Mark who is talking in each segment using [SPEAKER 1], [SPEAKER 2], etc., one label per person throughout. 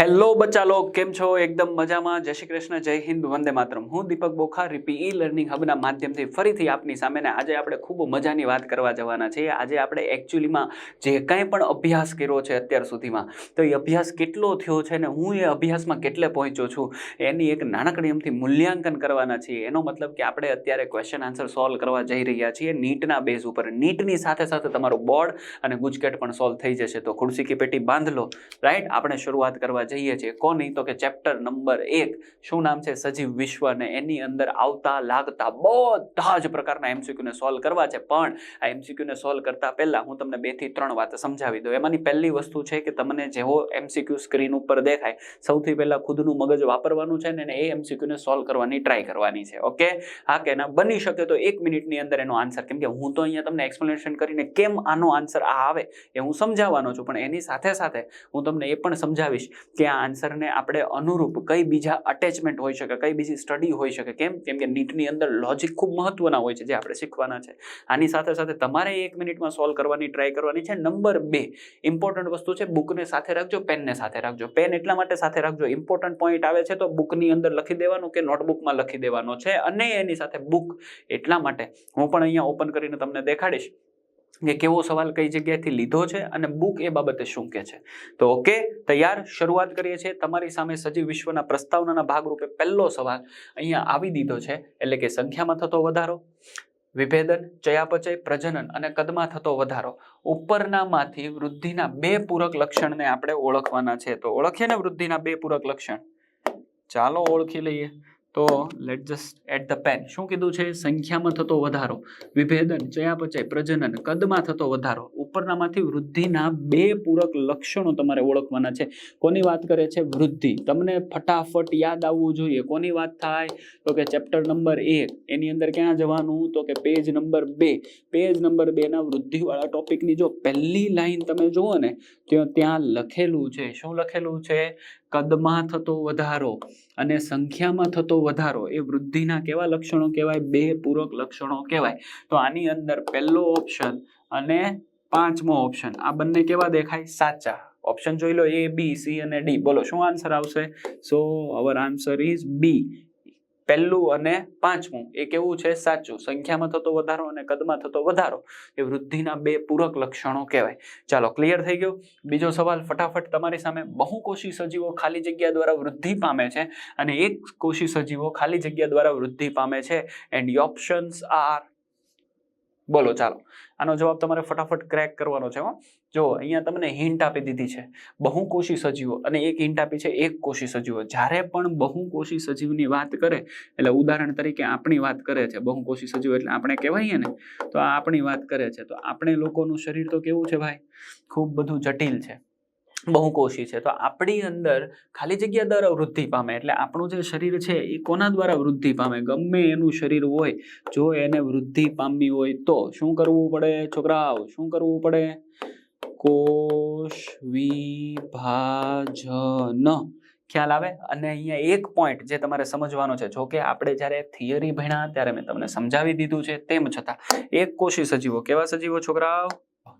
[SPEAKER 1] Hello બચ્ચા લોક, કેમ છો? એકદમ મજામાં. જય શ્રી કૃષ્ણ, જય હિન્દ, વંદે માતરમ. હું દીપક બોખા, રીપી લર્નિંગ હબના માધ્યમથી ફરીથી આપની સામેને આજે આપણે ખૂબ મજાની વાત કરવા જવાના છીએ. આજે આપણે એકચ્યુઅલીમાં જે કાંઈ પણ અભ્યાસ કર્યો છે અત્યાર સુધીમાં, તો એ અભ્યાસ કેટલો થયો છે ને હું એ અભ્યાસમાં કેટલે પહોંચ્યો છું, એની એક નાનકડી એમથી મૂલ્યાંકન કરવાના છીએ. એનો મતલબ કે આપણે અત્યારે ક્વેશ્ચન આન્સર સોલ્વ કરવા જઈ રહ્યા છીએ નીટના બેઝ ઉપર. નીટની સાથે સાથે તમારું બોર્ડ અને ગુજકેટ પણ સોલ્વ થઈ જશે. તો ખુરશી કી પેટી બાંધ લો. રાઈટ આપણે શરૂઆત કરવા જઈએ છીએ. કોની તો કે ચેપ્ટર નંબર એક. શું નામ છે? સજીવ વિશ્વ અને એની અંદર આવતા, લાગતા બધા જ પ્રકારના એમસીક્યુ ને સોલ્વ કરવા છે. પણ આ એમસીક્યુને સોલ્વ કરતા પહેલા હું તમને બેથી ત્રણ વાત સમજાવી દઉં. એમાંની પહેલી વસ્તુ છે કે તમને જેવો એમસીક્યુ સ્ક્રીન ઉપર દેખાય, સૌથી પહેલા ખુદનું મગજ વાપરવાનું છે ને એ એમસીક્યુ ને સોલ્વ કરવાની ટ્રાય કરવાની છે. ઓકે? હા કે ના? બની શકે તો એક મિનિટની અંદર એનો આન્સર કેમ કે હું તો અહીંયા તમને એક્સપ્લેનેશન કરીને કેમ આનો આન્સર આ આવે એ હું સમજાવવાનો છું. પણ એની સાથે સાથે હું તમને એ પણ સમજાવીશ કે આન્સરને આપણે અનુરૂપ કઈ બીજા અટેચમેન્ટ હોઈ શકે, કઈ બીજી સ્ટડી હોઈ શકે, કેમ? કેમ કે નીટની અંદર લોજિક ખૂબ મહત્વના હોય છે જે આપણે શીખવાના છે. આની સાથે સાથે તમારે એક મિનિટમાં સોલ્વ કરવાની ટ્રાય કરવાની છે. નંબર બે ઇમ્પોર્ટન્ટ વસ્તુ છે બુકને સાથે રાખજો પેનને સાથે રાખજો. પેન એટલા માટે સાથે રાખજો ઇમ્પોર્ટન્ટ પોઈન્ટ આવે છે તો બુકની અંદર લખી દેવાનું કે નોટબુકમાં લખી દેવાનો છે અને એની સાથે બુક એટલા માટે હું પણ અહીંયા ઓપન કરીને તમને દેખાડીશ. કે કેવો સવાલ કઈ જગ્યાએથી લીધો છે અને બુક એ બાબતે શું કે છે? તો ઓકે તૈયાર, શરૂઆત કરીએ છીએ. તમારી સામે સજીવ વિશ્વના પ્રસ્તાવનાના ભાગરૂપે પહેલો સવાલ અહીંયા આવી દીધો છે, એટલે કે સંખ્યામાં થતો વધારો, વિભેદન, ચયાપચય, પ્રજનન અને કદમાં થતો વધારો. ઉપરનામાંથી વૃદ્ધિના બે પૂરક લક્ષણને આપણે ઓળખવાના છે. તો ઓળખીએ ને વૃદ્ધિના બે પૂરક લક્ષણ? ચાલો ઓળખી લઈએ. તો let just at the pen શું કીધું છે? સંખ્યામાં થતો વધારો, વિભેદન, ચયાપચય, પ્રજનન, કદમાં થતો વધારો, ઉપરનામાંથી વૃદ્ધિના બે પૂરક લક્ષણો તમારે ઓળખવાના છે. કોની વાત કરે છે? વૃદ્ધિ. તમને ફટાફટ યાદ આવવું જોઈએ. કોની વાત થાય? તો કે ચેપ્ટર નંબર એક. એની અંદર ક્યાં જવાનું? તો કે પેજ નંબર બે. પેજ નંબર બેના વૃદ્ધિવાળા ટોપિકની જો પહેલી લાઈન તમે જુઓ ને તો ત્યાં લખેલું છે. શું લખેલું છે? કદમાં થતો વધારો અને સંખ્યામાં થતો વધારો, એ વૃદ્ધિના કેવા લક્ષણો કહેવાય, બે પૂરક લક્ષણો કહેવાય. તો આની અંદર પહેલો ઓપ્શન અને પાંચમો ઓપ્શન આ બંને કેવા દેખાય? સાચા. ઓપ્શન જોઈ લો એ બી સી અને ડી બોલો, શું આન્સર આવશે? સો અવર આન્સર ઇઝ બી પહેલું અને પાંચમું, એ કેવું છે? સાચું. સંખ્યામાં થતો વધારો અને કદમાં થતો વધારો, એ વૃદ્ધિના બે પૂરક લક્ષણો કહેવાય. ચાલો ક્લિયર થઈ ગયો? બીજો સવાલ ફટાફટ તમારી સામે. બહુકોષી સજીવો ખાલી જગ્યા દ્વારા વૃદ્ધિ પામે છે અને એક કોષી સજીવો ખાલી જગ્યા દ્વારા વૃદ્ધિ પામે છે. એન્ડ ઓપ્શન્સ આર બોલો, ચાલો. આનો જવાબ તમારે ફટાફટ ક્રેક કરવાનો છે જો અહીંયા તમને હિન્ટ આપી દીધી છે બહુકોષી સજીવો, અને એક હિન્ટ આપી છે એક કોષી સજીવો. જ્યારે પણ બહુકોષી સજીવની વાત કરે, એટલે ઉદાહરણ તરીકે આપણી વાત કરે છે બહુકોષી સજીવ એટલે આપણે કહેવાઈએ ને, તો આ આપણી વાત કરે છે. તો આપણે લોકોનું શરીર તો કેવું છે ભાઈ? ખૂબ બધું જટિલ છે. બહુકોષી છે. તો આપણી અંદર ખાલી જગ્યા દ્વારા વૃદ્ધિ પામે, એટલે આપણું જે શરીર છે એ કોના દ્વારા વૃદ્ધિ પામે? ગમે એનું શરીર હોય, જો એને વૃદ્ધિ પામવી હોય તો શું કરવું પડે છોકરાઓ? શું કરવું પડે? કોષ વિભાજન ખ્યાલ આવે? અને અહીંયા એક પોઈન્ટ જે તમારે સમજવાનો છે, જો કે આપણે જ્યારે થિયરી ભણ્યા ત્યારે મેં તમને સમજાવી દીધું છે, તેમ છતાં, એક કોષી સજીવો, કેવા સજીવો છોકરાઓ?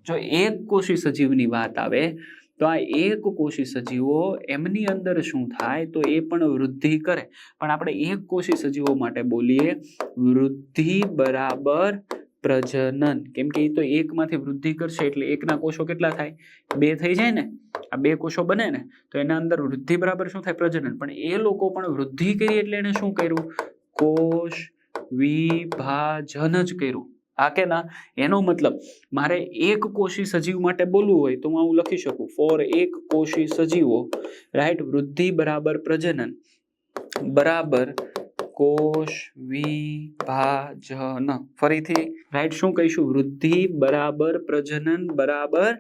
[SPEAKER 1] જો એક કોષી સજીવની વાત આવે, તો આ એક કોષી સજીવો એમની અંદર શું થાય, તો એ પણ વૃદ્ધિ કરે. પણ આપણે એક કોષી સજીવો માટે બોલીએ, વૃદ્ધિ બરાબર પ્રજનન. કેમ કે એ તો એકમાંથી વૃદ્ધિ કરશે એટલે એકના કોષો કેટલા થાય? બે થઈ જાય ને? આ બે કોષો બને ને, તો એના અંદર વૃદ્ધિ બરાબર શું થાય? પ્રજનન. પણ એ લોકો પણ વૃદ્ધિ કરી એટલે એને શું કર્યું? કોષ વિભાજન જ કર્યું. હા કે ના? એનો મતલબ, મારે એક કોષી સજીવ માટે બોલવું હોય તો હું આવું લખી શકું. ફોર એક કોષી સજીવો રાઈટ વૃદ્ધિ બરાબર પ્રજનન. બરાબર કોષ વિભાજન. ફરીથી રાઈટ શું કહીશું? વૃદ્ધિ બરાબર, પ્રજનન બરાબર,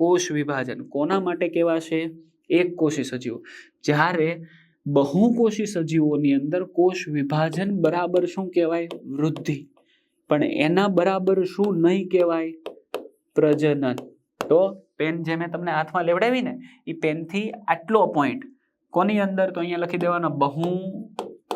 [SPEAKER 1] કોષ વિભાજન. કોના માટે કેવા છે એક કોષી સજીવો. જ્યારે બહુકોષી સજીવોની અંદર કોષ વિભાજન બરાબર શું કહેવાય? વૃદ્ધિ. પણ એના બરાબર શું નહીં કહેવાય? પ્રજનન. તો પેન જે મેં તમને હાથમાં લેવડાવી ને એ પેનથી આટલો પોઈન્ટ કોની અંદર? તો અહીંયા લખી દેવાના, બહુ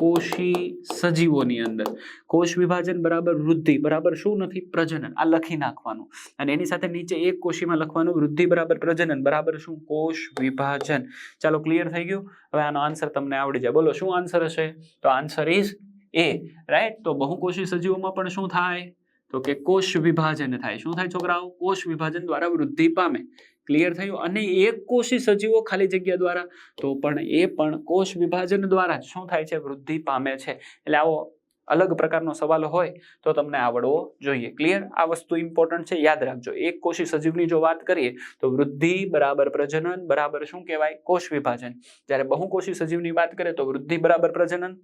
[SPEAKER 1] કોષી સજીવોની અંદર. કોષ વિભાજન બરાબર વૃદ્ધિ, બરાબર શું નથી? પ્રજનન. આ લખી નાખવાનું. અને એની સાથે નીચે એક કોશીમાં લખવાનું, વૃદ્ધિ બરાબર પ્રજનન, બરાબર શું? કોષ વિભાજન. ચાલો ક્લિયર થઈ ગયું? હવે આનો આન્સર તમને આવડી જાય. બોલો, શું આન્સર હશે? તો આન્સર ઇઝ એ રાઈટ તો બહુકોષી સજીવોમાં પણ શું થાય? તો કે કોષ વિભાજન થાય. શું થાય છોકરાઓ? કોષ વિભાજન દ્વારા વૃદ્ધિ પામે. ક્લિયર થયું? અને એક કોષી સજીવો ખાલી જગ્યા દ્વારા? તો પણ એ પણ કોષ વિભાજન દ્વારા શું થાય છે? વૃદ્ધિ પામે છે. એટલે આવો અલગ પ્રકારનો સવાલ હોય તો તમને આવડવો જોઈએ. ક્લિયર આ વસ્તુ ઇમ્પોર્ટન્ટ છે. યાદ રાખજો. એક કોષી સજીવની જો વાત કરીએ, તો વૃદ્ધિ બરાબર પ્રજનન બરાબર શું કહેવાય? કોષ વિભાજન. જ્યારે બહુકોષી સજીવની વાત કરીએ, તો વૃદ્ધિ બરાબર પ્રજનન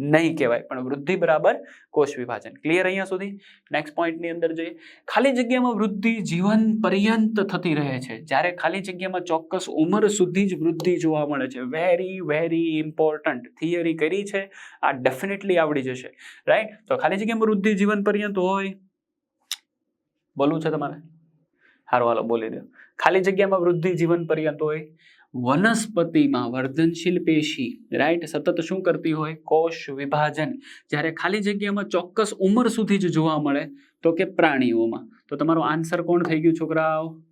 [SPEAKER 1] નહીં કહેવાય, પણ વૃદ્ધિ બરાબર કોષ વિભાજન. ક્લિયર અહીંયા સુધી? નેક્સ્ટ પોઈન્ટની અંદર જઈએ. ખાલી જગ્યામાં વૃદ્ધિ જીવન પર્યંત થતી રહે છે. જ્યારે ખાલી જગ્યામાં ચોક્કસ ઉંમર સુધી જ વૃદ્ધિ જોવા મળે છે. વેરી વેરી ઇમ્પોર્ટન્ટ થિયરી કરી છે. આ ડેફિનેટલી આવડી જશે. રાઈટ તો ખાલી જગ્યામાં વૃદ્ધિ જીવન પર્યંત હોય? બોલવું છે તમારે? સારું, હાલો, બોલી દો. ખાલી જગ્યામાં વૃદ્ધિ જીવન પર્યંત હોય? વનસ્પતિમાં વર્ધનશીલ પેશી રાઈટ સતત શું કરતી હોય? કોષ વિભાજન. જ્યારે ખાલી જગ્યામાં ચોક્કસ ઉંમર સુધી જ જોવા મળે, તો કે પ્રાણીઓમાં? તો તમારો આન્સર કોણ થઈ ગયું, છોકરાઓ?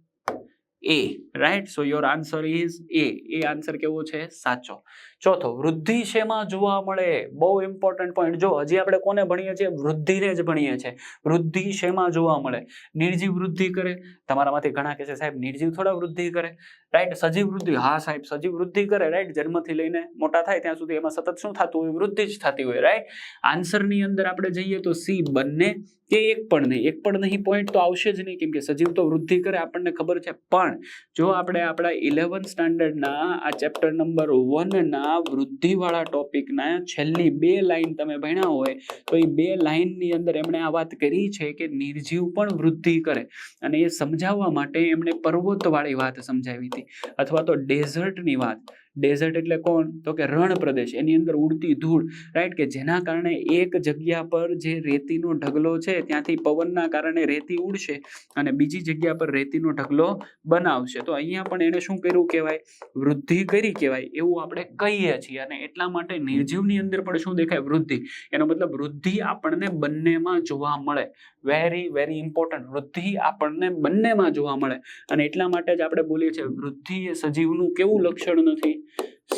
[SPEAKER 1] A right so your answer is A A answer કેવો છે? સાચો. ચોથો, વૃદ્ધિ શેમાં જોવા મળે? બહુ ઇમ્પોર્ટન્ટ પોઈન્ટ જો, હજી આપણે કોને ભણીએ છીએ? વૃદ્ધિને જ ભણીએ છીએ. વૃદ્ધિ શેમાં જોવા મળે? નિર્જીવ વૃદ્ધિ કરે? તમારામાંથી ઘણા કહે છે, સાહેબ, નિર્જીવ થોડા વૃદ્ધિ કરે? રાઈટ સજીવ વૃદ્ધિ? હા, સાહેબ, સજીવ વૃદ્ધિ કરે રાઈટ જન્મથી લઈને મોટા થાય ત્યાં સુધી એમાં સતત શું થતું હોય? વૃદ્ધિ જ થતી હોય રાઈટ આન્સરની અંદર આપણે જઈએ તો સી બંને કે એક પણ નહીં? એક પણ નહીં પોઈન્ટ તો આવશે જ નહીં. કેમ કે સજીવ તો વૃદ્ધિ કરે, આપણને ખબર છે. પણ જો આપણે આપણા ઇલેવન સ્ટાન્ડર્ડના આ ચેપ્ટર નંબર વનના વૃદ્ધિવાળા ટોપિકના છેલ્લી બે લાઈન તમે ભણ્યા હોય, તો એ બે લાઈનની અંદર એમણે આ વાત કરી છે કે નિર્જીવ પણ વૃદ્ધિ કરે. અને એ સમજાવવા માટે એમણે પર્વતવાળી વાત સમજાવી હતી. અથવા તો ડેઝર્ટની વાત. ડેઝર્ટ એટલે કોણ? તો કે રણ પ્રદેશ એની અંદર ઉડતી ધૂળ રાઈટ કે જેના કારણે એક જગ્યા પર જે રેતીનો ઢગલો છે, ત્યાંથી પવનના કારણે રેતી ઉડશે અને બીજી જગ્યા પર રેતીનો ઢગલો બનાવશે. તો અહીંયા પણ એણે શું કર્યું કહેવાય? વૃદ્ધિ કરી કહેવાય. એવું આપણે કહીએ છીએ. અને એટલા માટે નિર્જીવની અંદર પણ શું દેખાય? વૃદ્ધિ. એનો મતલબ વૃદ્ધિ આપણને બંનેમાં જોવા મળે. વેરી વેરી ઇમ્પોર્ટન્ટ વૃદ્ધિ આપણને બંનેમાં જોવા મળે. અને એટલા માટે જ આપણે બોલીએ છીએ, વૃદ્ધિ એ સજીવનું કેવું લક્ષણ નથી?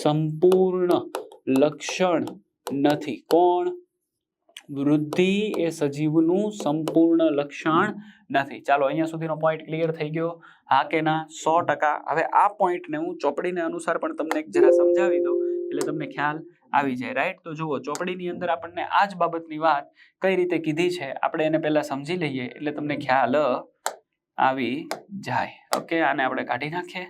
[SPEAKER 1] સંપૂર્ણ લક્ષણ નથી. કોણ? વૃદ્ધિ એ સજીવનું સંપૂર્ણ લક્ષણ નથી. ચાલો, અહીંયા સુધીનો પોઈન્ટ ક્લિયર થઈ ગયો. હા કે ના? સો ટકા. હવે આ પોઈન્ટને હું ચોપડીને અનુસાર પણ તમને જરા સમજાવી દઉં, એટલે તમને ખ્યાલ આવી જાય રાઈટ તો જુઓ, ચોપડીની અંદર આપણને આ જ બાબતની વાત કઈ રીતે કીધી છે, આપણે એને પહેલા સમજી લઈએ, એટલે તમને ખ્યાલ આવી જાય. ઓકે, આને આપણે કાઢી નાખીએ.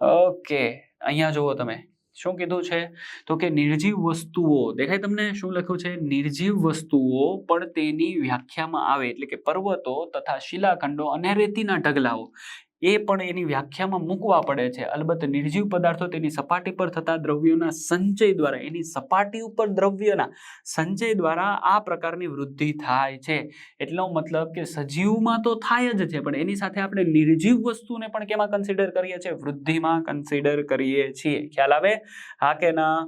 [SPEAKER 1] ઓકે. અહીંયા જુઓ તમે. શું કીધું છે? તો કે નિર્જીવ વસ્તુઓ. દેખાય તમને શું લખ્યું છે? નિર્જીવ વસ્તુઓ, પણ તેની વ્યાખ્યામાં આવે એટલે કે પર્વતો તથા શિલાખંડો અને રેતીના ઢગલાઓ. એ પણ એની વ્યાખ્યામાં મૂકવા પડે છે. અલબત્ત નિર્જીવ પદાર્થો તેની સપાટી પર થતા દ્રવ્યોના સંચય દ્વારા, એની સપાટી ઉપર દ્રવ્યના સંચય દ્વારા આ પ્રકારની વૃદ્ધિ થાય છે. એટલો મતલબ કે સજીવમાં તો થાય જ છે, પણ એની સાથે આપણે નિર્જીવ વસ્તુને પણ કેમાં કન્સિડર કરીએ છીએ? વૃદ્ધિમાં કન્સિડર કરીએ છીએ. ખ્યાલ આવે? હા કે ના?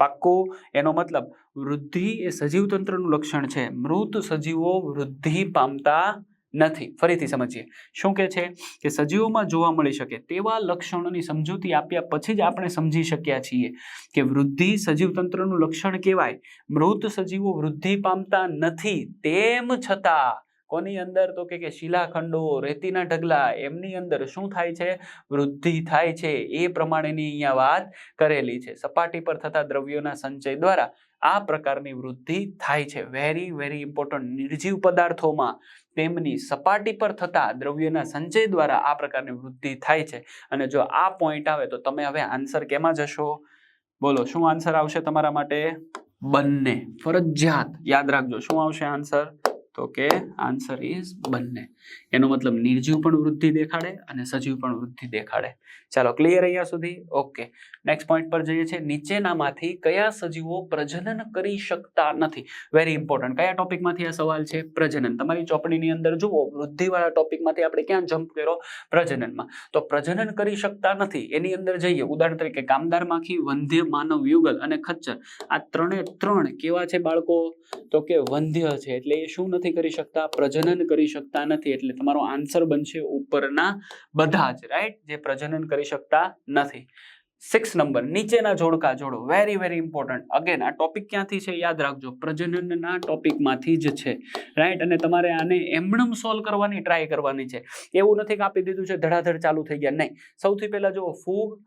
[SPEAKER 1] પાક્કું? એનો મતલબ, વૃદ્ધિ એ સજીવ તંત્રનું લક્ષણ છે. મૃત સજીવો વૃદ્ધિ પામતા નથી. ફરીથી સમજીએ. શું કે છે? કે સજીવોમાં જોવા મળી શકે તેવા લક્ષણોની સમજૂતી આપ્યા પછી જ આપણે સમજી શક્યા છીએ કે વૃદ્ધિ સજીવ તંત્રનું લક્ષણ કહેવાય. મૃત સજીવો વૃદ્ધિ પામતા નથી. તેમ છતાં કોની અંદર? તો કે શિલાખંડો, રેતીના ઢગલા, એમની અંદર શું થાય છે? વૃદ્ધિ થાય છે. એ પ્રમાણેની અહીંયા વાત કરેલી છે. સપાટી પર થતા દ્રવ્યોના સંચય દ્વારા આ પ્રકારની વૃદ્ધિ થાય છે. વેરી વેરી ઇમ્પોર્ટન્ટ નિર્જીવ પદાર્થોમાં તેમની સપાટી પર થતા દ્રવ્યોના સંચય દ્વારા આ પ્રકારની વૃદ્ધિ થાય છે. અને જો આ પોઈન્ટ આવે તો તમે હવે આન્સર કેમાં જશો? બોલો, શું આન્સર આવશે તમારા માટે? બંને. ફરજિયાત. યાદ રાખજો, શું આવશે આન્સર તો કે આન્સર ઇઝ બંને. એનો મતલબ નિર્જીવ પણ વૃદ્ધિ દેખાડે અને સજીવ પણ વૃદ્ધિ દેખાડે. ચાલો ક્લિયર અહીંયા સુધી? ઓકે નેક્સ્ટ પોઈન્ટ પર જઈએ છીએ. નીચેનામાંથી કયા સજીવો પ્રજનન કરી શકતા નથી? વેરી ઇમ્પોર્ટન્ટ કયા ટોપિકમાંથી આ સવાલ છે? પ્રજનન. તમારી ચોપડીની અંદર જુઓ, વૃદ્ધિવાળા ટોપિકમાંથી આપણે ક્યાં જમ્પ કર્યો? પ્રજનનમાં. તો પ્રજનન કરી શકતા નથી. એની અંદર જઈએ. ઉદાહરણ તરીકે કામદાર માખી, વંધ્ય, માનવ, યુગલ અને ખચ્ચર. આ ત્રણે ત્રણ કેવા છે બાળકો? તો કે વંધ્ય છે. એટલે એ શું નથી કરી શકતા, પ્રજનન કરી શકતા નથી. એટલે તમારો આન્સર બનશે ઉપરના બધા જ રાઈટ જે પ્રજનન કરી શકતા નથી. સિક્સ નંબર નીચેના જોડકા જોડો. વેરી વેરી ઇમ્પોર્ટન્ટ અગેન આ ટોપિક ક્યાંથી છે યાદ રાખજો. પ્રજનનના ટોપિકમાંથી જ છે રાઈટ અને તમારે આને એમણમ સોલ્વ કરવાની ટ્રાય કરવાની છે. એવું નથી કે આપી દીધું છે, ધડાધડ ચાલુ થઈ ગયા. નહીં. સૌથી પહેલા જો ફૂગ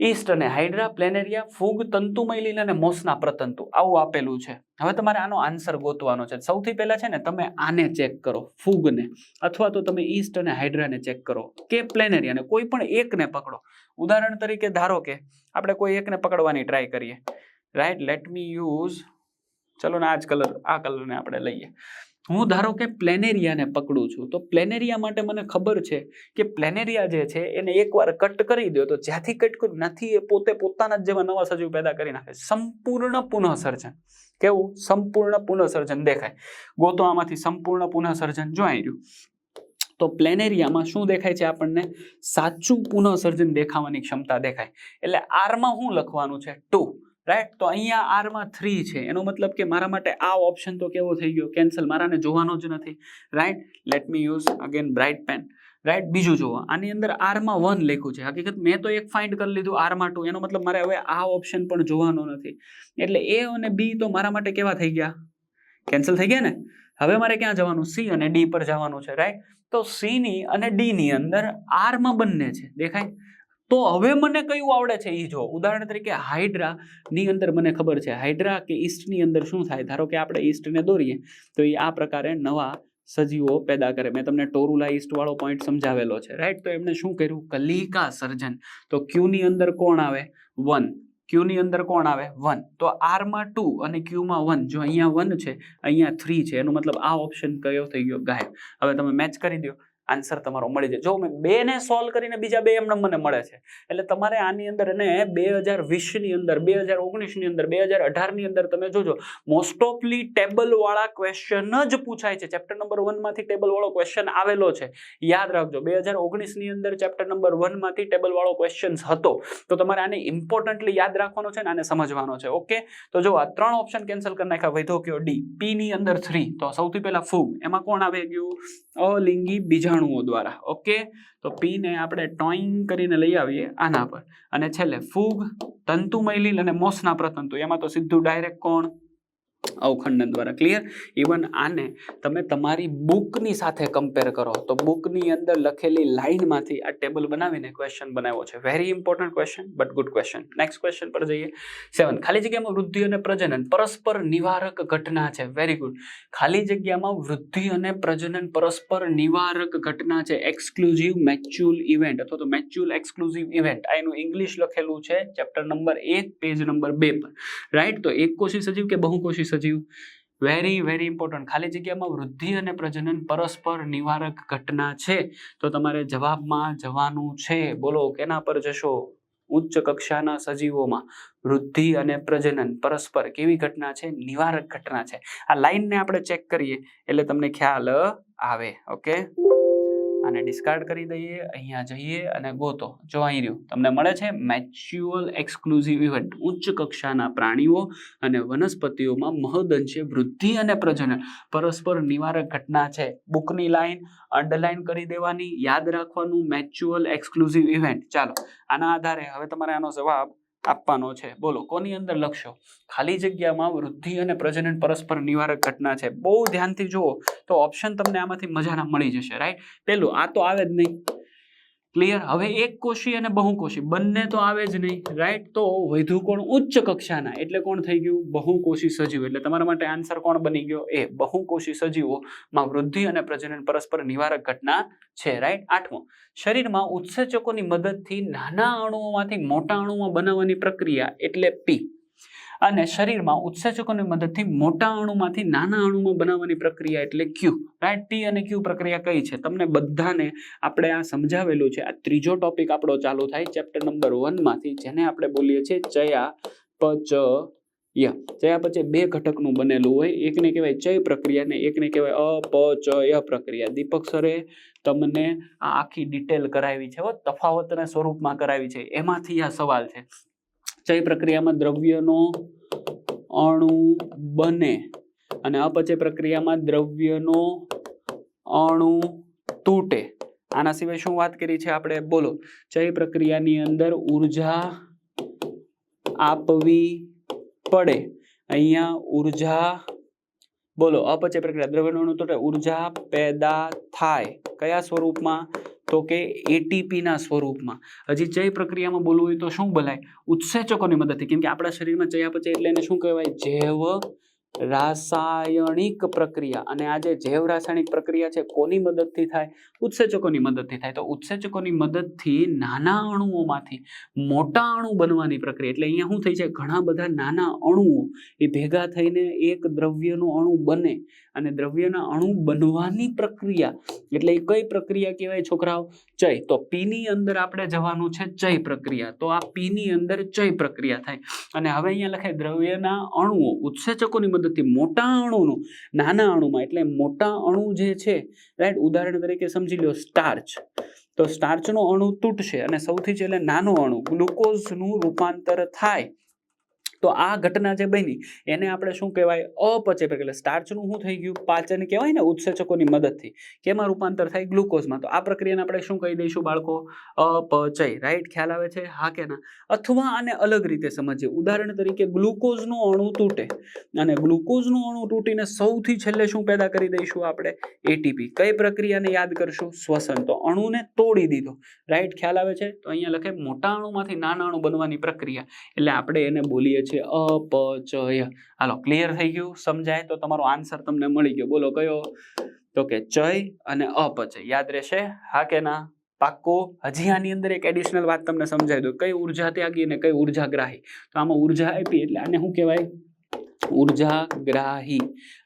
[SPEAKER 1] ઈસ્ટ અને હાઇડ્રા પ્લેનેરિયા, ફૂગ તંતુમય અને મોસના પ્રતંતુ. આવું આપેલું છે. હવે તમારે આનો આન્સર ગોતવાનો છે. સૌથી પહેલા છે ને તમે આને ચેક કરો, ફૂગને. અથવા તો તમે ઈસ્ટ અને હાઇડ્રાને ચેક કરો કે પ્લેનેરિયાને. કોઈ પણ એકને પકડો. ઉદાહરણ તરીકે ધારો કે આપણે કોઈ એકને પકડવાની ટ્રાય કરીએ. રાઈટ લેટ મી યુઝ ચલો ને આ જ કલર આ કલરને આપણે લઈએ. હું ધારો કે પ્લેનેરિયાને પકડું છું, તો પ્લેનેરિયા માટે મને ખબર છે કે પ્લેનેરિયા જે છે એને એકવાર કટ કરી દો, તો જ્યાંથી કટ કર્યું નથી એ પોતે પોતાના જ જેવા નવા સજીવ પેદા કરી નાખે. સંપૂર્ણ પુનઃસર્જન. કેવું? સંપૂર્ણ પુનઃસર્જન દેખાય. ગોતો આમાંથી સંપૂર્ણ પુનઃસર્જન જોઈ રહ્યું, તો પ્લેનેરિયામાં શું દેખાય છે આપણને? સાચું પુનઃસર્જન દેખાવાની ક્ષમતા દેખાય. એટલે આરમાં શું લખવાનું છે, ટુ. રાઈટ તો અહીંયા આરમાં થ્રી છે. એનો મતલબ કે મારા માટે આ ઓપ્શન તો કેવો થઈ ગયો? કેન્સલ મારાને જોવાનો જ નથી. Right let me use again bright pen right બીજું જુઓ. આની અંદર આરમાં વન લખ્યું છે. હકીકત મેં તો એક ફાઇન્ડ કરી લીધું આરમાં ટુ એનો મતલબ મારે હવે આ ઓપ્શન પણ જોવાનો નથી. એટલે એ અને બી તો મારા માટે કેવા થઈ ગયા? કેન્સલ થઈ ગયા ને? હવે મારે ક્યાં જવાનું? સી અને ડી પર જવાનું છે. રાઈટ તો સી ની અને ડી ની અંદર આરમાં બંને છે. દેખાય? તો હવે મને કયું આવડે છે એ જો. ઉદાહરણ તરીકે હાઇડ્રા ની અંદર મને ખબર છે, હાઇડ્રા કે ઈસ્ટની અંદર શું થાય? ધારો કે આપણે ઈસ્ટને દોરીએ, તો એ આ પ્રકારે નવા સજીવો પેદા કરે. મેં તમને ટોરુલા ઈસ્ટ વાળો પોઈન્ટ સમજાવેલો છે રાઈટ તો એમણે શું કર્યું? કલિકા સર્જન. તો ક્યુની અંદર કોણ આવે? વન ક્યુની અંદર કોણ આવે? વન તો આરમાં ટુ અને ક્યુમાં વન જો અહીંયા વન છે, અહીંયા થ્રી છે. એનો મતલબ આ ઓપ્શન કયો થઈ ગયો? ગાયબ. હવે તમે મેચ કરી દો. આન્સર તમારો મળી જાય. જો બે ને સોલ્વ કરીને બીજા બે એમને મને મળે છે. એટલે તમારે આની અંદર એને બે હજાર વીસની અંદર, બે હજાર ઓગણીસની અંદર, બે હજાર અઢારની અંદર તમે જોજો મોસ્ટ ઓફલી ટેબલવાળા ક્વેશ્ચન જ પૂછાય છે. ચેપ્ટર નંબર વનમાંથી ટેબલ વાળો ક્વેશ્ચન આવેલો છે. યાદ રાખજો, બે હજાર ઓગણીસની અંદર ચેપ્ટર નંબર વનમાંથી ટેબલ વાળો ક્વેશ્ચન હતો. તો તમારે આને ઇમ્પોર્ટન્ટલી યાદ રાખવાનો છે ને આને સમજવાનો છે. ઓકે તો જો આ ત્રણ ઓપ્શન કેન્સલ કરી નાખ્યા વૈધો કયો? ડી પીની અંદર થ્રી તો સૌથી પહેલા ફૂગ. એમાં કોણ આવે ગયું? અલિંગી બીજાણુઓ દ્વારા, ઓકે? તો પીને આપણે ટોઈંગ કરીને લઈ આવીએ આના પર. અને છેલ્લે ફૂગ, તંતુમય અને મોસના પ્રતંતુ એમાં તો સીધું ડાયરેક્ટ કોણ? અવખંડન દ્વારા. ક્લિયર ઇવન આને તમે તમારી બુકની સાથે કમ્પેર કરો. તો બુકની અંદર લખેલી લાઇનમાંથી આ ટેબલ બનાવીને ક્વેશ્ચન બનાવ્યો છે. Very important question but good question next question પર જઈએ. સેવન ખાલી જગ્યામાં વૃદ્ધિ અને પ્રજનન. પરસ્પર નિવારક ઘટના છે. વેરી ગુડ ખાલી જગ્યામાં વૃદ્ધિ અને પ્રજનન પરસ્પર નિવારક ઘટના છે. એક્સક્લુઝિવ મેચ્યુઅલ ઇવેન્ટ અથવા તો મેચ્યુઅલ એક્સક્લુઝિવ ઇવેન્ટ આ એનું ઇંગ્લિશ લખેલું છે. ચેપ્ટર નંબર એક પેજ નંબર બે પર. રાઈટ તો એક કોશી સજીવ કે બહુકોશી સજીવ. વેરી વેરી ઇમ્પોર્ટન્ટ ખાલી જગ્યામાં વૃદ્ધિ અને પ્રજનન પરસ્પર નિવારક ઘટના છે. તો તમારે જવાબમાં જવાનું છે. બોલો, કેના પર જશો? ઉચ્ચ કક્ષાના સજીવોમાં વૃદ્ધિ અને પ્રજનન પરસ્પર કેવી ઘટના છે? નિવારક ઘટના છે. આ લાઈનને આપણે ચેક કરીએ એટલે તમને ખ્યાલ આવે. ઓકે આને ડિસ્કાર્ડ કરી દઈએ, અહીંયા જઈએ અને ગોતો. જો અહીં રહ્યું. તમને મળે છે મેચ્યુઅલ એક્સક્લુઝિવ ઇવેન્ટ ઉચ્ચ કક્ષાના પ્રાણીઓ અને વનસ્પતિઓમાં મહદઅંશે વૃદ્ધિ અને પ્રજનન. પરસ્પર નિવારક ઘટના છે. બુકની લાઈન અંડરલાઈન કરી દેવાની. યાદ રાખવાનું મેચ્યુઅલ એક્સક્લુઝિવ ઇવેન્ટ ચાલો, આના આધારે હવે તમારે આનો જવાબ આપવાનો છે. બોલો, કોની અંદર લખશો? ખાલી જગ્યામાં વૃદ્ધિ અને પ્રજનન પરસ્પર નિવારક ઘટના છે. બહુ ધ્યાનથી જુઓ તો ઓપ્શન તમને આમાંથી મજાના મળી જશે રાઈટ પેલું, આ તો આવે જ નહીં. ક્લિયર હવે એક કોશી અને બહુકોશી બંને તો આવે જ નહીં. રાઈટ તો વધુ કોણ? ઉચ્ચ કક્ષાના. એટલે કોણ થઈ ગયું? બહુકોશી સજીવ. એટલે તમારા માટે આન્સર કોણ બની ગયો? એ બહુકોશી સજીવોમાં વૃદ્ધિ અને પ્રજનન પરસ્પર નિવારક ઘટના છે. રાઈટ આઠમો. શરીરમાં ઉત્સેચકોની મદદથી નાના અણુઓમાંથી મોટા અણુમાં બનાવવાની પ્રક્રિયા એટલે પી અને શરીરમાં ઉત્સેચકોની મદદથી મોટા અણુમાંથી નાના અણુમાં બનાવવાની પ્રક્રિયા એટલે ક્યુ રાઈટ ટી અને ક્યુ પ્રક્રિયા કઈ છે? તમને બધાને આપણે આ સમજાવેલું છે. આ ત્રીજો ટોપિક આપણો ચાલુ થાય ચેપ્ટર નંબર વનમાંથી જેને આપણે બોલીએ છીએ ચયા પચ ચયા પછી બે ઘટકનું બનેલું હોય. એકને કહેવાય ચય પ્રક્રિયા ને એકને કહેવાય અપચય પ્રક્રિયા. દીપક સરે તમને આ આખી ડિટેલ કરાવી છે તફાવતના સ્વરૂપમાં કરાવી છે. એમાંથી આ સવાલ છે. ચય પ્રક્રિયામાં દ્રવ્યનો અણુ બને અને અપચય પ્રક્રિયામાં દ્રવ્યનો અણુ તૂટે. આના સિવાય શું વાત કરી છે આપણે? બોલો. ચય પ્રક્રિયાની અંદર ઊર્જા આપવી પડે. અહીંયા ઊર્જા બોલો. અપચય પ્રક્રિયા. દ્રવ્યનો અણુ તૂટે. ઊર્જા પેદા થાય. કયા સ્વરૂપમાં? તો કે એટીપીના સ્વરૂપમાં. હજી ચય પ્રક્રિયામાં બોલવું હોય તો શું બોલાય? ઉત્સેચકોની મદદથી. કેમ કે આપણા શરીરમાં ચયાપચય એટલે એને શું કહેવાય? જૈવ રાસાયણિક પ્રક્રિયા. અને આ જે જૈવ રાસાયણિક પ્રક્રિયા છે, કોની મદદથી થાય? ઉત્સેચકોની મદદથી થાય. તો ઉત્સેચકોની મદદથી નાના અણુઓમાંથી મોટા અણુ બનવાની પ્રક્રિયા. એટલે અહીંયા શું થઈ છે? ઘણા બધા નાના અણુઓ એ ભેગા થઈને એક દ્રવ્યનો અણુ બને. અને દ્રવ્યના અણુ બનવાની પ્રક્રિયા. એટલે એ કઈ પ્રક્રિયા કહેવાય છોકરાઓ? ચય. તો પીની અંદર આપણે જવાનું છે ચય પ્રક્રિયા. તો આ પીની અંદર ચય પ્રક્રિયા થાય. અને હવે અહીંયા લખાય દ્રવ્યના અણુઓ. ઉત્સેચકોની મદદથી મોટા અણુનું, નાના અણુમાં. એટલે મોટા અણુ જે છે રાઈટ ઉદાહરણ તરીકે સમજી લો સ્ટાર્ચ તો સ્ટાર્ચનો અણુ તૂટશે અને સૌથી છેલ્લે નાનો અણુ, ગ્લુકોઝનું રૂપાંતર થાય. તો આ ઘટના જે બની, એને આપણે શું કહેવાય? પ્રક્રિયા એટલે સ્ટાર્ચનું શું થઈ ગયું? પાચન કહેવાય ને ઉત્સેચકોની મદદથી કેમાં રૂપાંતર થાય ગ્લુકોઝમાં. તો આ પ્રક્રિયાને આપણે શું કહી દઈશું બાળકો? અપચય રાઈટ ખ્યાલ આવે છે? હા કે ના? અથવા આને અલગ રીતે સમજીએ. ઉદાહરણ તરીકે, ગ્લુકોઝનું અણુ તૂટે. અને ગ્લુકોઝનું અણુ તૂટીને સૌથી છેલ્લે શું પેદા કરી દઈશું આપણે? એટીપી કઈ પ્રક્રિયાને યાદ કરશું? શ્વસન. તો અણુને તોડી દીધો. રાઈટ ખ્યાલ આવે છે? તો અહીંયા લખે, મોટા અણુમાંથી નાના અણુ બનવાની પ્રક્રિયા. એટલે આપણે એને બોલીએ છીએ અપચય. હાલો ક્લિયર થઈ ગયું? સમજાય? તો તમારો આન્સર તમને મળી ગયો. બોલો, કયો? તો કે ચય અને અપચય. યાદ રહેશે? હા કે ના? પાક્કો? હજી આની અંદર એક એડિશનલ વાત તમને સમજાવી દઉં. કઈ ઊર્જા ત્યાગી અને કઈ ઊર્જા ગ્રાહી તો આમાં ઊર્જા આપી એટલે આને શું કહેવાય? ઊર્જા ગ્રાહી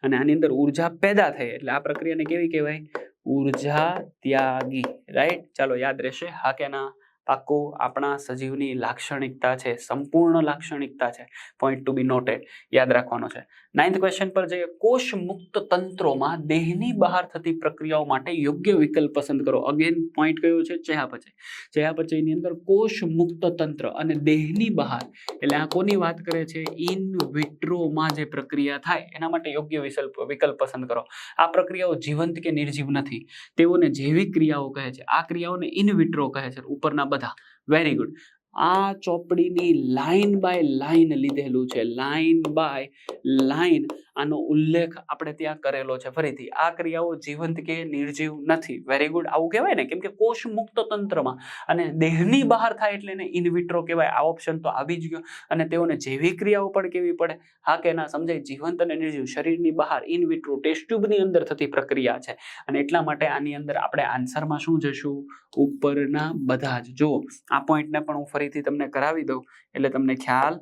[SPEAKER 1] અને આની અંદર ઊર્જા પેદા થઈ એટલે આ પ્રક્રિયાને કેવી કહેવાય? ઊર્જા ત્યાગી. રાઈટ ચાલો, યાદ રહેશે? હા કે ના? પાક્કું આપણા સજીવની લાક્ષણિકતા છે, સંપૂર્ણ લાક્ષણિકતા છે પોઈન્ટ ટુ બી નોટેડ યાદ રાખવાનો છે. નાઇન્થ ક્વેશ્ચન પર જઈએ. કોષ મુક્ત તંત્રોમાં દેહની બહાર થતી પ્રક્રિયાઓ માટે યોગ્ય વિકલ્પ પસંદ કરો. અગેન પોઈન્ટ કયો છે? ચયાપચય. ચયાપચયની અંદર કોષ મુક્ત તંત્ર અને દેહની બહાર, એટલે આ કોની વાત કરે છે? ઇન વિટ્રોમાં જે પ્રક્રિયા થાય, એના માટે યોગ્ય વિકલ્પ વિકલ્પ પસંદ કરો. આ પ્રક્રિયાઓ જીવંત કે નિર્જીવ નથી. તેઓને જૈવિક ક્રિયાઓ કહે છે. આ ક્રિયાઓને ઇન વિટ્રો કહે છે. ઉપરના બધા. વેરી ગુડ આ ચોપડીની લાઈન બાય લાઈન લીધેલું છે. લાઈન બાય લાઈન આનો ઉલ્લેખ આપણે ત્યાં કરેલો છે. ફરીથી, આ ક્રિયાઓ જીવંત કે નિર્જીવ નથી. વેરી ગુડ આવું કહેવાય ને? કેમ કે કોષ મુક્ત તંત્રમાં અને દેહની બહાર થાય એટલે એને ઇનવિટ્રો કહેવાય. આ ઓપ્શન તો આવી જ ગયો. અને તેઓને જૈવિક ક્રિયાઓ પણ કેવી પડે? હા કે ના સમજાય? જીવંત અને નિર્જીવ શરીરની બહાર ઇન વિટ્રો ટેસ્ટ ટ્યુબની અંદર થતી પ્રક્રિયા છે. અને એટલા માટે આની અંદર આપણે આન્સરમાં શું જશું? ઉપરના બધા જ. જો આ પોઈન્ટને પણ હું ફરીથી તમને કરાવી દઉં. એટલે તમને ખ્યાલ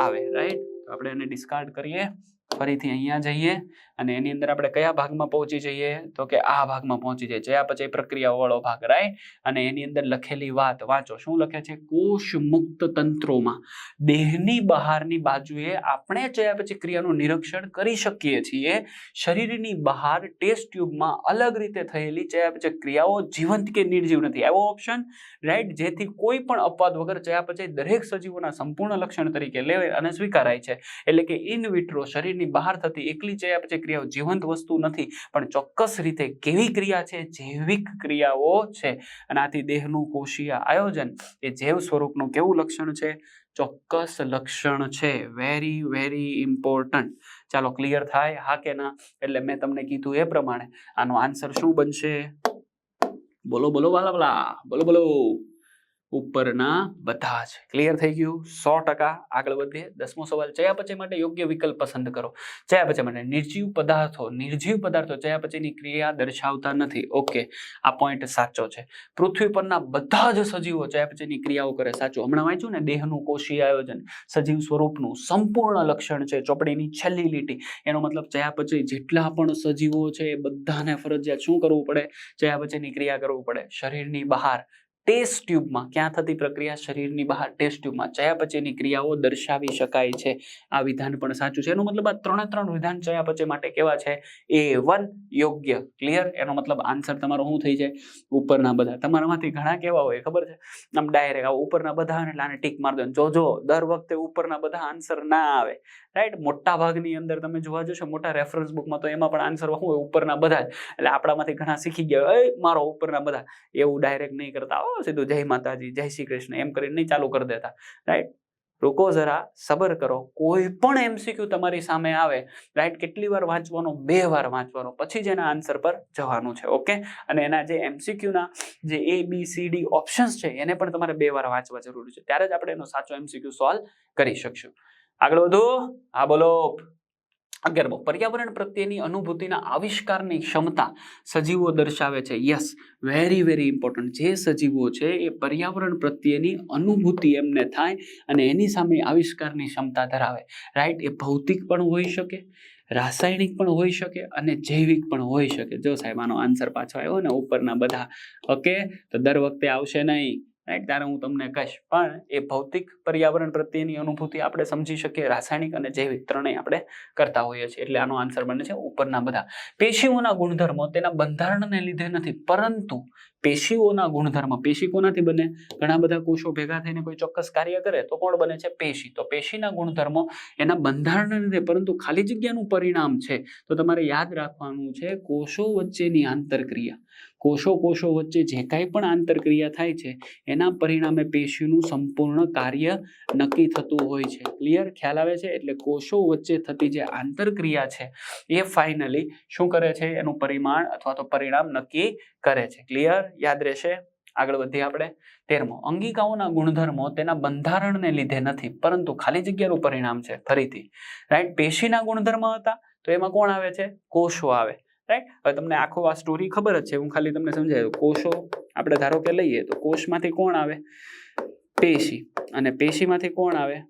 [SPEAKER 1] આવે રાઈટ આપણે એને ડિસ્કાર્ડ કરીએ. ફરીથી અહીંયા જઈએ અને એની અંદર આપણે કયા ભાગમાં પહોંચી જઈએ? તો કે આ ભાગમાં પહોંચી જઈએ. જયા પ્રક્રિયા વાળો ભાગ રાઈટ અને એની અંદર લખેલી વાત વાંચો. શું લખે છે? કોષ મુક્ત તંત્રોમાં. દેહની બહારની બાજુએ આપણે ચયાપચય ક્રિયાનું નિરીક્ષણ કરી શકીએ છીએ, શરીરની બહાર ટેસ્ટ ટ્યુબમાં અલગ રીતે થયેલી ચયાપચય ક્રિયાઓ જીવંત કે નિર્જીવ નથી. એવો ઓપ્શન રાઈટ જેથી કોઈ પણ અપવાદ વગર ચયાપચય દરેક સજીવોના સંપૂર્ણ લક્ષણ તરીકે લેવાય અને સ્વીકારાય છે. એટલે કે ઇન વિટ્રો શરીરની બહાર થતી એકલી ચયાપચય ક્રિયાઓ જીવંત વસ્તુ નથી, પણ ચોક્કસ રીતે કેવી ક્રિયા છે, જૈવિક ક્રિયાઓ છે. અને આથી દેહનું કોષીય આયોજન એ જૈવ સ્વરૂપનું કેવું લક્ષણ છે? ચોક્કસ લક્ષણ છે. વેરી વેરી ઇમ્પોર્ટન્ટ ચાલો ક્લિયર થાય? હા કે ના? એટલે મેં તમને કીધું એ પ્રમાણે. આનો આન્સર શું બનશે? બોલો બોલો, વાલા વાલા. બોલો બોલો. ઉપરના બધા જ. ક્લિયર થઈ ગયું? સો ટકા આગળ વધીએ. દસમો સવાલ ચયાપચય માટે યોગ્ય વિકલ્પ પસંદ કરો. ચયાપચય માટે નિર્જીવ પદાર્થો નિર્જીવ પદાર્થો ચયાપચયની ક્રિયા દર્શાવતા નથી. ઓકે આ પોઈન્ટ સાચો છે. પૃથ્વી પરના બધા જ સજીવો ચયાપચયની ક્રિયાઓ કરે. સાચું, હમણાં વાંચ્યું ને? દેહનું કોષીય આયોજન. સજીવ સ્વરૂપનું સંપૂર્ણ લક્ષણ છે ચોપડીની છેલ્લી લીટી. એનો મતલબ ચયાપચય જેટલા પણ સજીવો છે એ બધાને ફરજિયાત શું કરવું પડે? ચયાપચયની ક્રિયા કરવું પડે. શરીરની બહાર ટેસ્ટ ટ્યુબમાં, ક્યાં થતી પ્રક્રિયા શરીરની બહાર ટેસ્ટ ટ્યુબમાં ચયાપચયની ક્રિયાઓ દર્શાવી શકાય છે. આ વિધાન પણ સાચું છે. એનો મતલબ આ ત્રણે ત્રણ વિધાન ચયાપચય માટે કેવા છે? એ વન યોગ્ય, ક્લિયર? એનો મતલબ આન્સર તમારો શું થઈ જાય? ઉપરના બધા. તમારામાંથી ઘણા કેવા હોય, ખબર છે? આમ ડાયરેક્ટ આવો, ઉપરના બધા એટલે આને ટીક માર દો જો જોજો દર વખતે ઉપરના બધા આન્સર ના આવે. રાઈટ? મોટા ભાગની અંદર તમે જોવા જશો, મોટા રેફરન્સ બુકમાં તો એમાં પણ આન્સર શું હોય? ઉપરના બધા જ. એટલે આપણામાંથી ઘણા શીખી ગયા, એ, મારો ઉપરના બધા. એવું ડાયરેક્ટ નહીં કરતા સીધું જય માતાજી, જય શ્રી કૃષ્ણ, એમ કરીને નહીં ચાલુ કરી દેતા. રાઈટ રૂકો જરા, સબર કરો. કોઈ પણ એમસીક્યુ તમારી સામે આવે રાઈટ કેટલી વાર વાંચવાનો? બે વાર વાંચવાનો. પછી જ એના આન્સર પર જવાનું છે ઓકે અને એના જે એમસીક્યુના જે A B C D options છે, એને પણ તમારે બે વાર વાંચવા જરૂરી છે. ત્યારે જ આપણે એનો સાચો એમસીક્યુ સોલ્વ કરી શકશું. આગળ વધુ. હા, બોલો. અગિયારમો પર્યાવરણ પ્રત્યેની અનુભૂતિના આવિષ્કારની ક્ષમતા સજીવો દર્શાવે છે યસ વેરી વેરી ઇમ્પોર્ટન્ટ જે સજીવો છે, એ પર્યાવરણ પ્રત્યેની અનુભૂતિ એમને થાય અને એની સામે આવિષ્કારની ક્ષમતા ધરાવે. રાઈટ એ ભૌતિક પણ હોઈ શકે, રાસાયણિક પણ હોઈ શકે અને જૈવિક પણ હોઈ શકે. જો સાહેબ, આનો આન્સર પાછો આવ્યો ને ઉપરના બધા ઓકે તો દર વખતે આવશે નહીં. રાઈટ ત્યારે હું તમને કહીશ, પણ એ ભૌતિક પર્યાવરણ પ્રત્યેની અનુભૂતિ આપણે સમજી શકીએ, રાસાયણિક અને જૈવિક ત્રણેય આપણે કરતા હોઈએ છીએ. એટલે આનો આન્સર બને છે ઉપરના બધા. પેશીઓના ગુણધર્મો તેના બંધારણને લીધે નથી, પરંતુ પેશીઓના ગુણધર્મ, પેશી કોનાથી બને? ઘણા બધા કોષો ભેગા થઈને કોઈ ચોક્કસ કાર્ય કરે તો કોણ બને છે? પેશી. તો પેશીના ગુણધર્મો એના બંધારણને લીધે, પરંતુ ખાલી જગ્યાનું પરિણામ છે. તો તમારે યાદ રાખવાનું છે, કોષો વચ્ચેની આંતરક્રિયા. કોષો કોષો વચ્ચે જે કાંઈ પણ આંતરક્રિયા થાય છે, એના પરિણામે પેશીનું સંપૂર્ણ કાર્ય નક્કી થતું હોય છે. ક્લિયર? ખ્યાલ આવે છે? એટલે કોષો વચ્ચે થતી જે આંતરક્રિયા છે, એ ફાઇનલી શું કરે છે? એનું પરિમાણ અથવા તો પરિણામ નક્કી કરે છે. ક્લિયર યાદ રહેશે? આગળ વધીએ આપણે. તેરમો. અંગિકાઓના ગુણધર્મો તેના બંધારણને લીધે નથી, પરંતુ ખાલી જગ્યાનું પરિણામ છે, ફરીથી. રાઈટ પેશીના ગુણધર્મ હતા, તો એમાં કોણ આવે છે? કોષો આવે. રાઈટ હવે તમને આખો આ સ્ટોરી ખબર જ છે, હું ખાલી તમને સમજાય કોષો, આપણે ધારો કે લઈએ, તો કોષમાંથી કોણ આવે? પેશી. અને પેશીમાંથી કોણ આવે?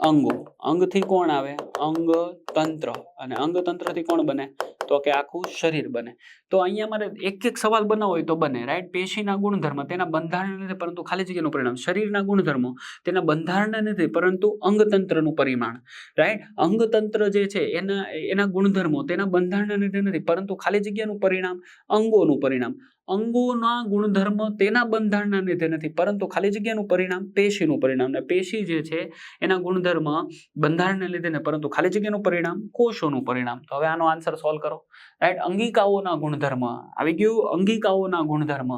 [SPEAKER 1] અંગો. અંગથી કોણ આવે? અંગ તંત્ર અને અંગ તંત્રથી કોણ બને? તો કે આખું શરીર બને. તો અહીંયા મારે એક એક સવાલ બનાવવો હોય તો બને રાઈટ પેશીના ગુણધર્મ તેના બંધારણને નથી પરંતુ ખાલી જગ્યાનું પરિણામ. શરીરના ગુણધર્મો તેના બંધારણને નથી પરંતુ અંગતંત્રનું પરિમાણ રાઈટ અંગતંત્ર જે છે, એના એના ગુણધર્મો તેના બંધારણને નથી, પરંતુ ખાલી જગ્યાનું પરિણામ અંગોનું પરિણામ. અંગોના ગુણધર્મ તેના બંધારણના લીધે નથી, પરંતુ ખાલી જગ્યાનું પરિણામ, પેશીનું પરિણામ ને પેશી જે છે એના ગુણધર્મ બંધારણને લીધે ને પરંતુ ખાલી જગ્યાનું પરિણામ, કોષોનું પરિણામ. તો હવે આનો આન્સર સોલ્વ કરો. રાઈટ અંગિકાઓના ગુણધર્મ, આવી ગયું અંગિકાઓના ગુણધર્મ.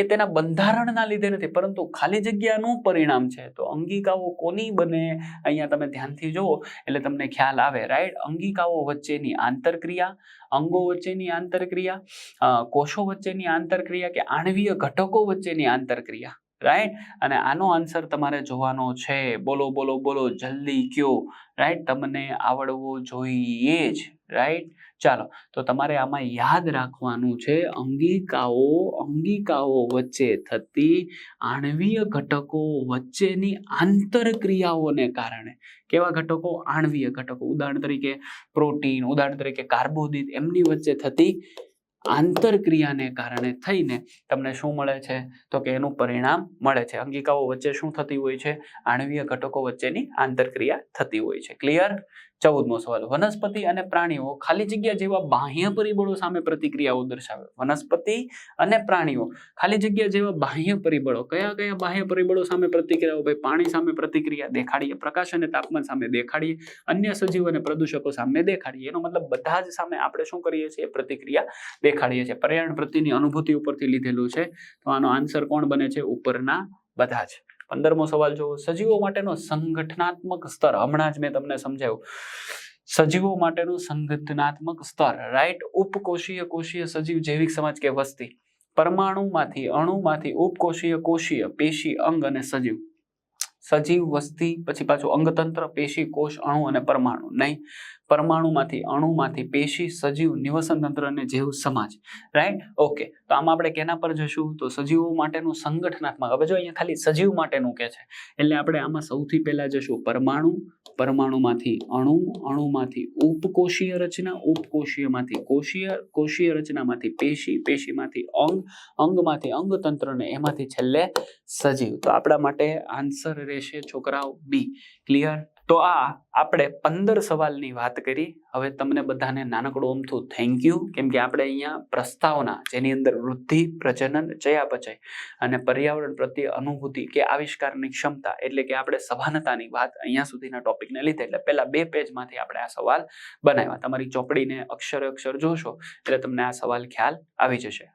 [SPEAKER 1] એ તેના બંધારણના લીધે નથી, પરંતુ ખાલી જગ્યાનું પરિણામ છે. તો અંગિકાઓ કોની બને? અહીંયા તમે ધ્યાનથી જુઓ, એટલે તમને ખ્યાલ આવે રાઈટ અંગિકાઓ વચ્ચેની આંતરક્રિયા, અંગો વચ્ચેની આંતરક્રિયા કોષો વચ્ચેની આંતરક્રિયા કે આણવીય ઘટકો વચ્ચેની આંતરક્રિયા રાઈટ અને આનો આન્સર તમારે જોવાનો છે. બોલો બોલો બોલો, જલ્દી કયો રાઈટ તમને આવડવો જોઈએ જ રાઈટ ચાલો, તો તમારે આમાં યાદ રાખવાનું છે, અંગિકાઓ અંગિકાઓ વચ્ચે થતી આણવીય ઘટકો વચ્ચેની આંતરક્રિયાઓને કારણે. કેવા ઘટકો? આણવીય ઘટકો. ઉદાહરણ તરીકે પ્રોટીન, ઉદાહરણ તરીકે કાર્બોદિત, એમની વચ્ચે થતી આંતરક્રિયાને કારણે થઈને તમને શું મળે છે? તો કે એનું પરિણામ મળે છે. અંગિકાઓ વચ્ચે શું થતી હોય છે? આણવીય ઘટકો વચ્ચેની આંતરક્રિયા થતી હોય છે. ક્લિયર ચૌદમો સવાલ. વનસ્પતિ અને પ્રાણીઓ ખાલી જગ્યા જેવા બાહ્ય પરિબળો સામે પ્રતિક્રિયાઓ દર્શાવે. વનસ્પતિ અને પ્રાણીઓ ખાલી જગ્યા જેવા બાહ્ય પરિબળો. કયા કયા બાહ્ય પરિબળો સામે પ્રતિક્રિયાઓ ભાઈ પાણી સામે પ્રતિક્રિયા દેખાડીએ, પ્રકાશ અને તાપમાન સામે દેખાડીએ, અન્ય સજીવો અને પ્રદૂષકો સામે દેખાડીએ. એનો મતલબ બધા જ સામે આપણે શું કરીએ છીએ? પ્રતિક્રિયા દેખાડીએ છીએ. પર્યાવરણ પ્રત્યેની અનુભૂતિ ઉપરથી લીધેલું છે. તો આનો આન્સર કોણ બને છે? ઉપરના બધા જ. પંદરમો સવાલ જુઓ સજીવો માટેનો સંગઠનાત્મક સ્તર, હમણાં જ મેં તમને સમજાવ્યું સજીવો માટેનું સંગઠનાત્મક સ્તર રાઈટ ઉપકોષીય કોષીય સજીવ જૈવિક સમાજ કે વસ્તી? પરમાણુમાંથી, અણુમાંથી ઉપકોષીય કોષીય, પેશી, અંગ અને સજીવ. સજીવ, વસ્તી, પછી પાછું અંગતંત્ર, પેશી, કોષ, અણુ અને પરમાણુ, નહીં? પરમાણુમાંથી, અણુમાંથી, પેશી, સજીવ નિવસન તંત્ર અને જીવ સમાજ. રાઈટ ઓકે તો આમાં આપણે કેના પર જશું? તો સજીવો માટેનું સંગઠનાત્મક. હવે જો અહીંયા ખાલી સજીવ માટેનું કે છે, એટલે આપણે આમાં સૌથી પહેલા જશું પરમાણુ, પરમાણુમાંથી અણુ, અણુમાંથી ઉપકોષીય રચના, ઉપકોષીયમાંથી કોષીય કોષીય રચનામાંથી પેશી, પેશીમાંથી અંગ, અંગમાંથી અંગતંત્ર અને એમાંથી છેલ્લે સજીવ. તો આપણા માટે આન્સર રહેશે છોકરાઓ બી ક્લિયર તો આ આપણે પંદર સવાલની વાત કરી. હવે તમને બધાને નાનકડું અમથું થેન્ક યુ કેમ કે આપણે અહીંયા પ્રસ્તાવના, જેની અંદર વૃદ્ધિ, પ્રજનન, ચયાપચય અને પર્યાવરણ પ્રત્યે અનુભૂતિ કે આવિષ્કારની ક્ષમતા એટલે કે આપણે સભાનતાની વાત અહીંયા સુધીના ટોપિકને લીધે. એટલે પહેલા બે પેજમાંથી આપણે આ સવાલ બનાવ્યા. તમારી ચોપડીને અક્ષરે અક્ષર જોશો એટલે તમને આ સવાલ ખ્યાલ આવી જશે.